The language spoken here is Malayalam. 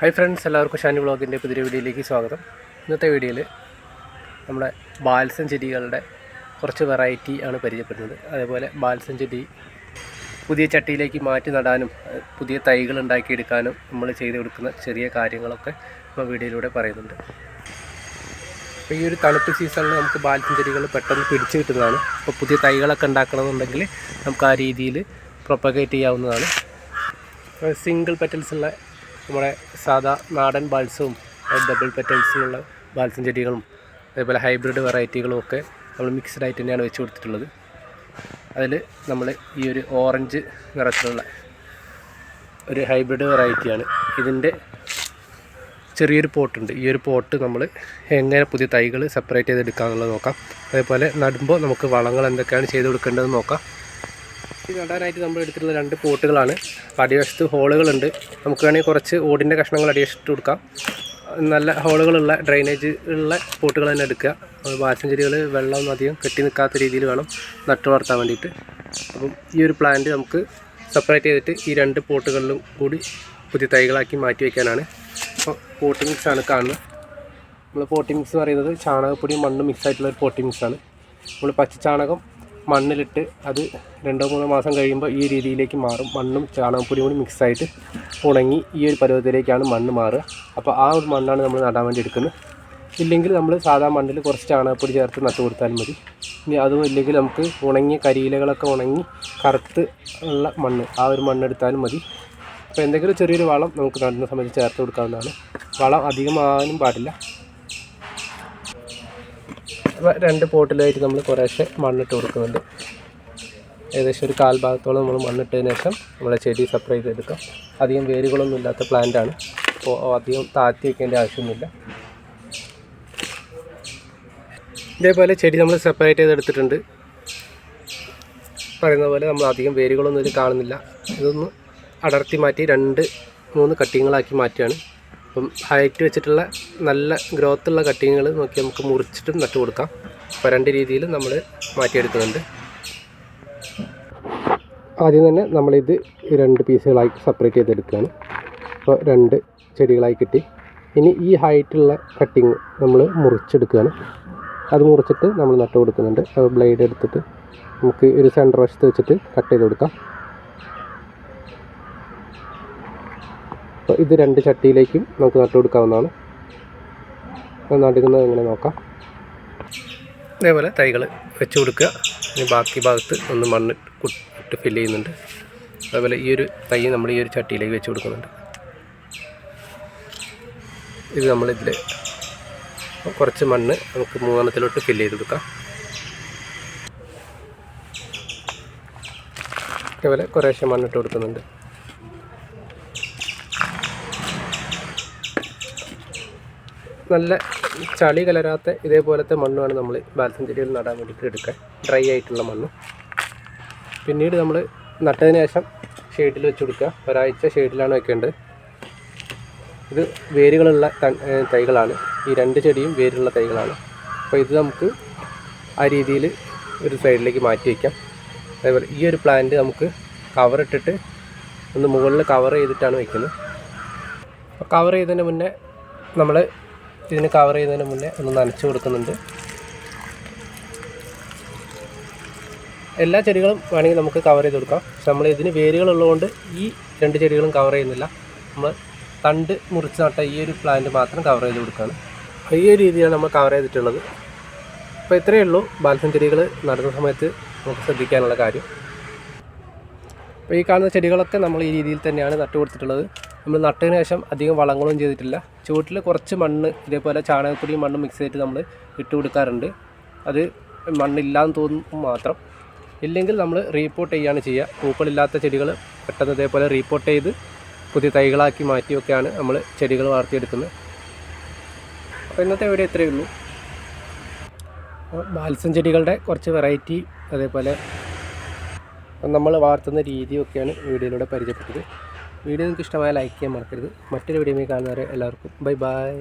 ഹായ് ഫ്രണ്ട്സ് എല്ലാവർക്കും ഷാനി വ്ളോഗിന്റെ പുതിയ വീഡിയോയിലേക്ക് സ്വാഗതം. ഇന്നത്തെ വീഡിയോയിൽ നമ്മുടെ ബാൽസം ചെടികളുടെ കുറച്ച് വെറൈറ്റി ആണ് പരിചയപ്പെടുന്നത്. അതേപോലെ ബാൽസം ചെടി പുതിയ ചട്ടിയിലേക്ക് മാറ്റി നടാനും പുതിയ തൈകൾ ഉണ്ടാക്കിയെടുക്കാനും നമ്മൾ ചെയ്ത് കൊടുക്കുന്ന ചെറിയ കാര്യങ്ങളൊക്കെ നമ്മൾ വീഡിയോയിലൂടെ പറയുന്നുണ്ട്. അപ്പോൾ ഈ ഒരു തണുപ്പ് സീസണിൽ നമുക്ക് ബാൽസം ചെടികൾ പെട്ടെന്ന് പിടിച്ചു കിട്ടുന്നതാണ്. അപ്പോൾ പുതിയ തൈകളൊക്കെ ഉണ്ടാക്കണമെന്നുണ്ടെങ്കിൽ നമുക്ക് ആ രീതിയിൽ പ്രൊപ്പഗേറ്റ് ചെയ്യാവുന്നതാണ്. സിംഗിൾ പെറ്റൽസ് ഉള്ള നമ്മുടെ സാധാ നാടൻ ബാൽസവും ഡബിൾ പെറ്റൽസിലുള്ള ബാൽസം ചെടികളും അതേപോലെ ഹൈബ്രിഡ് വെറൈറ്റികളും ഒക്കെ നമ്മൾ മിക്സ്ഡ് ആയിട്ട് തന്നെയാണ് വെച്ച് കൊടുത്തിട്ടുള്ളത്. അതിൽ നമ്മൾ ഈ ഒരു ഓറഞ്ച് നിറത്തിലുള്ള ഒരു ഹൈബ്രിഡ് വെറൈറ്റിയാണ് ഇതിന്റെ ചെറിയൊരു പോട്ടുണ്ട് ഈ ഒരു പോട്ട് നമ്മൾ എങ്ങനെ പുതിയ തൈകൾ സെപ്പറേറ്റ് ചെയ്തെടുക്കാമെന്നുള്ളത് നോക്കാം. അതേപോലെ നടുമ്പോൾ നമുക്ക് വളങ്ങൾ എന്തൊക്കെയാണ് ചെയ്ത് കൊടുക്കേണ്ടതെന്ന് നോക്കാം. നടാനായിട്ട് നമ്മൾ എടുത്തിട്ടുള്ള രണ്ട് പോട്ടുകളാണ്. അടിവശത്ത് ഹോളുകളുണ്ട്. നമുക്ക് വേണമെങ്കിൽ കുറച്ച് ഓടിന്റെ കഷ്ണങ്ങൾ അടിവശത്ത് കൊടുക്കാം. നല്ല ഹോളുകളുള്ള ഡ്രൈനേജ് ഉള്ള പോട്ടുകൾ തന്നെ എടുക്കുക. വാശം ചെടികൾ വെള്ളം അധികം കെട്ടി നിൽക്കാത്ത രീതിയിൽ വേണം നട്ടു വളർത്താൻ വേണ്ടിയിട്ട്. അപ്പം ഈ ഒരു പ്ലാന്റ് നമുക്ക് സെപ്പറേറ്റ് ചെയ്തിട്ട് ഈ രണ്ട് പോട്ടുകളിലും കൂടി പുതിയ തൈകളാക്കി മാറ്റി വയ്ക്കാനാണ് അപ്പോൾ പോട്ടി മിക്സ് ആണ് കാണുന്നത്. നമ്മൾ പോട്ടി മിക്സ് എന്ന് പറയുന്നത് ചാണകപ്പൊടിയും മണ്ണും മിക്സ് ആയിട്ടുള്ള ഒരു പോട്ടി മിക്സ് ആണ്. നമ്മൾ പച്ച ചാണകം മണ്ണിലിട്ട് അത് രണ്ടോ മൂന്നോ മാസം കഴിയുമ്പോൾ ഈ രീതിയിലേക്ക് മാറും. മണ്ണും ചാണകപ്പൊടിയും കൂടി മിക്സായിട്ട് ഉണങ്ങി ഈ ഒരു പരുവത്തിലേക്കാണ് മണ്ണ് മാറുക. അപ്പോൾ ആ ഒരു മണ്ണാണ് നമ്മൾ നടാൻ വേണ്ടി എടുക്കുന്നത്. ഇല്ലെങ്കിൽ നമ്മൾ സാധാ മണ്ണിൽ കുറച്ച് ചാണകപ്പൊടി ചേർത്ത് നട്ടു കൊടുത്താൽ മതി. ഇനി അതും ഇല്ലെങ്കിൽ നമുക്ക് ഉണങ്ങിയ കരിയിലകളൊക്കെ ഉണങ്ങി കറുത്ത് ഉള്ള മണ്ണ് ആ ഒരു മണ്ണ് മണ്ണെടുത്താലും മതി. അപ്പോൾ എന്തെങ്കിലും ചെറിയൊരു വളം നമുക്ക് നടുന്ന സമയത്ത് ചേർത്ത് കൊടുക്കാവുന്നതാണ്. വളം അധികമാകാനും പാടില്ല. രണ്ട് പോട്ടിലായിട്ട് നമ്മൾ കുറേശ്ശെ മണ്ണിട്ട് കൊടുക്കുന്നുണ്ട്. ഏകദേശം ഒരു കാൽഭാഗത്തോളം നമ്മൾ മണ്ണിട്ടതിന് ശേഷം നമ്മളെ ചെടി സെപ്പറേറ്റ് ചെയ്തെടുക്കാം. അധികം വേരുകളൊന്നും ഇല്ലാത്ത പ്ലാന്റ് ആണ്. അപ്പോൾ അധികം താഴ്ത്തി വയ്ക്കേണ്ട ആവശ്യമൊന്നുമില്ല. ഇതേപോലെ ചെടി നമ്മൾ സെപ്പറേറ്റ് ചെയ്തെടുത്തിട്ടുണ്ട്. പറയുന്ന പോലെ നമ്മൾ അധികം വേരുകളൊന്നും ഇതിൽ കാണുന്നില്ല. ഇതൊന്ന് അടർത്തി മാറ്റി രണ്ട് മൂന്ന് കട്ടിങ്ങുകളാക്കി മാറ്റുകയാണ്. അപ്പം ഹൈറ്റ് വെച്ചിട്ടുള്ള നല്ല ഗ്രോത്തുള്ള കട്ടിങ്ങുകൾ നോക്കി നമുക്ക് മുറിച്ചിട്ടും നട്ടു കൊടുക്കാം. അപ്പോൾ രണ്ട് രീതിയിൽ നമ്മൾ മാറ്റിയെടുക്കുന്നുണ്ട്. ആദ്യം തന്നെ നമ്മളിത് രണ്ട് പീസുകളായി സെപ്പറേറ്റ് ചെയ്തെടുക്കുകയാണ്. അപ്പോൾ രണ്ട് ചെടികളായി കിട്ടി. ഇനി ഈ ഹൈറ്റുള്ള കട്ടിങ് നമ്മൾ മുറിച്ചെടുക്കുകയാണ്. അത് മുറിച്ചിട്ട് നമ്മൾ നട്ടു കൊടുക്കുന്നുണ്ട്. ബ്ലേഡ് എടുത്തിട്ട് നമുക്ക് ഒരു സെന്റർ വശത്ത് വെച്ചിട്ട് കട്ട് ചെയ്ത് കൊടുക്കാം. അപ്പോൾ ഇത് രണ്ട് ചട്ടിയിലേക്കും നമുക്ക് നട്ടു കൊടുക്കാവുന്നതാണ് നടുക്കുന്നത് എങ്ങനെ നോക്കാം. അതേപോലെ തൈകൾ വെച്ച് കൊടുക്കുക. ഇനി ബാക്കി ഭാഗത്ത് ഒന്ന് മണ്ണ് ഇട്ട് ഫില്ല് ചെയ്യുന്നുണ്ട്. അതേപോലെ ഈ ഒരു തൈ നമ്മൾ ഈ ഒരു ചട്ടിയിലേക്ക് വെച്ച് കൊടുക്കുന്നുണ്ട്. ഇത് നമ്മളിതിൽ കുറച്ച് മണ്ണ് നമുക്ക് മൂന്നെണ്ണത്തിലോട്ട് ഫില്ല് ചെയ്ത് കൊടുക്കാം. അതേപോലെ കുറേശ്ശെ മണ്ണിട്ട് കൊടുക്കുന്നുണ്ട്. നല്ല ചളി കലരാത്ത ഇതേപോലത്തെ മണ്ണുമാണ് നമ്മൾ ബാൽസം ചെടികൾ നടാൻ വേണ്ടിയിട്ട് എടുക്കുക ഡ്രൈ ആയിട്ടുള്ള മണ്ണ്. പിന്നീട് നമ്മൾ നട്ടതിന് ശേഷം ഷെയ്ഡിൽ വെച്ച് കൊടുക്കുക. ഒരാഴ്ച ഷെയ്ഡിലാണ് വെക്കേണ്ടത്. ഇത് വേരുകളുള്ള തൈകളാണ്. ഈ രണ്ട് ചെടിയും വേരുള്ള തൈകളാണ്. അപ്പോൾ ഇത് നമുക്ക് ആ രീതിയിൽ ഒരു സൈഡിലേക്ക് മാറ്റി വയ്ക്കാം അതേപോലെ ഈ ഒരു പ്ലാന്റ് നമുക്ക് കവർ ഇട്ടിട്ട് ഒന്ന് മുകളിൽ കവർ ചെയ്തിട്ടാണ് വയ്ക്കുന്നത് കവർ ചെയ്തതിന് മുന്നേ നമ്മൾ ഇതിന് കവർ ചെയ്യുന്നതിന് മുന്നേ ഒന്ന് നനച്ച് കൊടുക്കുന്നുണ്ട്. എല്ലാ ചെടികളും വേണമെങ്കിൽ നമുക്ക് കവർ ചെയ്ത് കൊടുക്കാം. പക്ഷെ നമ്മൾ ഇതിന് വേരുകളുള്ളതുകൊണ്ട് ഈ രണ്ട് ചെടികളും കവർ ചെയ്യുന്നില്ല. നമ്മൾ തണ്ട് മുറിച്ച് നട്ട ഈ ഒരു പ്ലാന്റ് മാത്രം കവർ ചെയ്ത് കൊടുക്കുകയാണ്. ഈ ഒരു രീതിയാണ് നമ്മൾ കവർ ചെയ്തിട്ടുള്ളത്. അപ്പോൾ ഇത്രയേ ഉള്ളൂ. ബാൽസം ചെടികൾ നടുന്ന സമയത്ത് നമുക്ക് ശ്രദ്ധിക്കാനുള്ള കാര്യം. അപ്പോൾ ഈ കാണുന്ന ചെടികളൊക്കെ നമ്മൾ ഈ രീതിയിൽ തന്നെയാണ് നട്ടു കൊടുത്തിട്ടുള്ളത്. നമ്മൾ നട്ടതിന് ശേഷം അധികം വളങ്ങളും ചെയ്തിട്ടില്ല. ചുവട്ടിൽ കുറച്ച് മണ്ണ് ഇതേപോലെ ചാണകപ്പൊടിയും മണ്ണും മിക്സ് ചെയ്തിട്ട് നമ്മൾ ഇട്ട് കൊടുക്കാറുണ്ട്. അത് മണ്ണില്ലാന്ന് തോന്നും മാത്രം. ഇല്ലെങ്കിൽ നമ്മൾ റീപോർട്ട് ചെയ്യുകയാണ് ചെയ്യുക. പൂക്കളില്ലാത്ത ചെടികൾ പെട്ടെന്ന് ഇതേപോലെ റീപോർട്ട് ചെയ്ത് പുതിയ തൈകളാക്കി മാറ്റിയൊക്കെയാണ് നമ്മൾ ചെടികൾ വളർത്തിയെടുക്കുന്നത്. അപ്പോൾ ഇന്നത്തെ ഇവിടെ ഇത്രയേ ഉള്ളൂ. ബാൽസം ചെടികളുടെ കുറച്ച് വെറൈറ്റി അതേപോലെ നമ്മൾ വളർത്തുന്ന രീതിയൊക്കെയാണ് വീഡിയോയിലൂടെ പരിചയപ്പെട്ടത്. വീഡിയോ നിങ്ങൾക്ക് ഇഷ്ടമായ ലൈക്ക് ചെയ്യാൻ മറക്കരുത്. മറ്റൊരു വീഡിയോയിൽ കാണുന്നവരെ എല്ലാവർക്കും ബൈ ബൈ.